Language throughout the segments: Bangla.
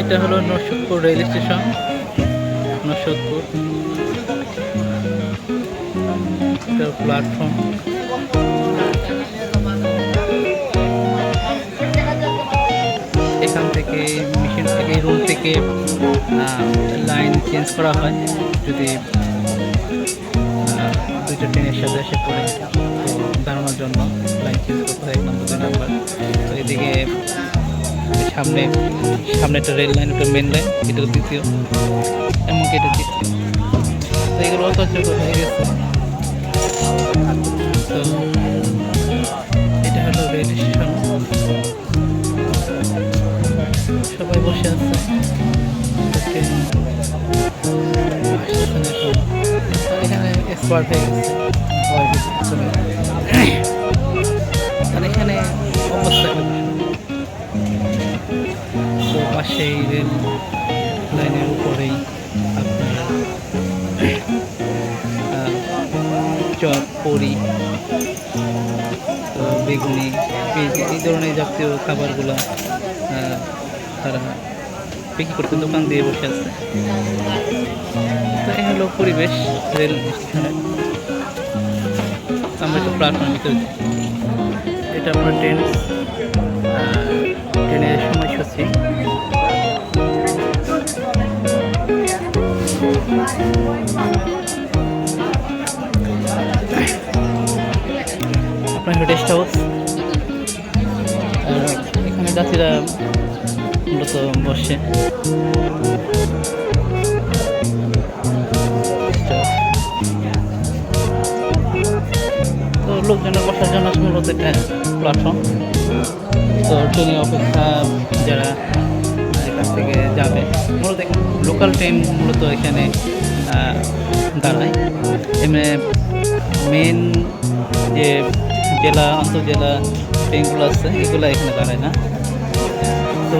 এটা হলো Narsadpur rail station. Narsadpur platform এখান থেকে মেশিন থেকে রুম থেকে লাইন চেঞ্জ করা হয়। যদি দুইটা ট্রেনের সাথে এসে পড়ে দাঁড়ানোর জন্য লাইন চেঞ্জ করতে হয়। এক নম্বর দুই নম্বর এদিকে সামনে সামনে একটা রেল লাইন, ওটা মেন লাইন এটা দ্বিতীয়, এমনকি এটা তৃতীয়। তো এগুলো অত হয়ে গেছে। তো এটা হলো রেল স্টেশন। সবাই বসে আছে। এখানে এক্সপার্ট হয়ে গেছে। পরি তো বেগুনি পেঁয়াজ এই ধরনের জাতীয় খাবারগুলো তারা বিক্রি করতে দোকান দিয়ে বসে আছে। তো এই হলো পরিবেশ রেল আমরা একটু প্ল্যাটফর্মের ভিতরে এটা আপনার ট্রেন ট্রেনের সময়সূচি। যাত্রীরা মূলত বসে। তো লোকজনের বসার জন্য মূলত এটা প্ল্যাটফর্ম তো ট্রেনে অপেক্ষা যারা এখান থেকে যাবে, মূলত লোকাল ট্রেন মূলত এখানে দাঁড়ায়। এমনি মেন যে জেলা, আন্তঃজেলা ট্রেনগুলো আছে, এগুলো এখানে দাঁড়ায় না। তো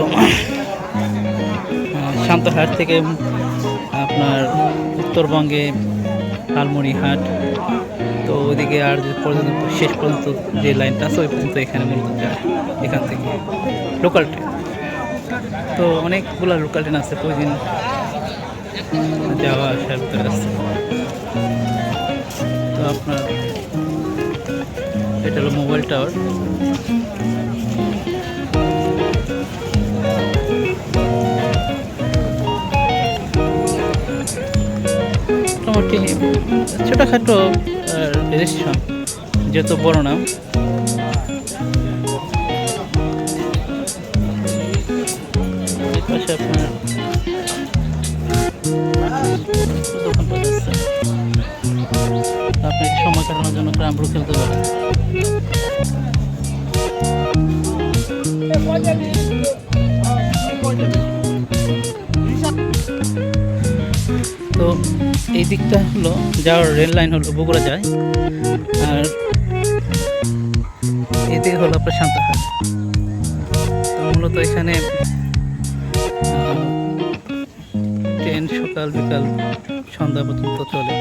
শান্তহাট থেকে আপনার উত্তরবঙ্গে লালমনিরহাট। তো ওইদিকে আর যে পর্যন্ত, শেষ পর্যন্ত যে লাইনটা আছে, ওই পর্যন্ত এখানে মূলত যায়। এখান থেকে লোকাল ট্রেন তো অনেকগুলো লোকাল ট্রেন আছে, প্রতিদিন যাওয়া আসার ভিতরে আছে। তো আপনার, এটা হলো মোবাইল টাওয়ার মোটামুটি ছোটোখাটো রেল স্টেশন যেহেতু বড় না। আপনি সময় কাটানোর জন্য খেলতে পারেন। তো এই দিকটা হলো, যাওয়ার রেল লাইন হলো বগুড়া যায়। আর এদিকে হলো আপনার শান্তাহাট তো মূলত এখানে ট্রেন সকাল বিকাল সন্ধ্যা পর্যন্ত চলে।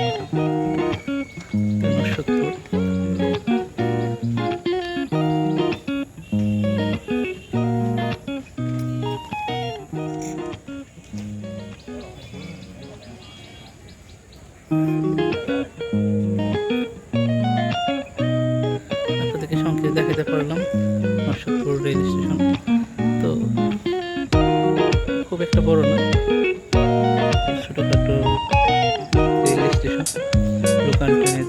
আপনাদেরকে সংক্ষেপে দেখাতে পারলাম নরসদপুর রেল স্টেশন। তো খুব একটা বড় না, ছোটোখাটো রেল স্টেশন। দোকান ট্রেনের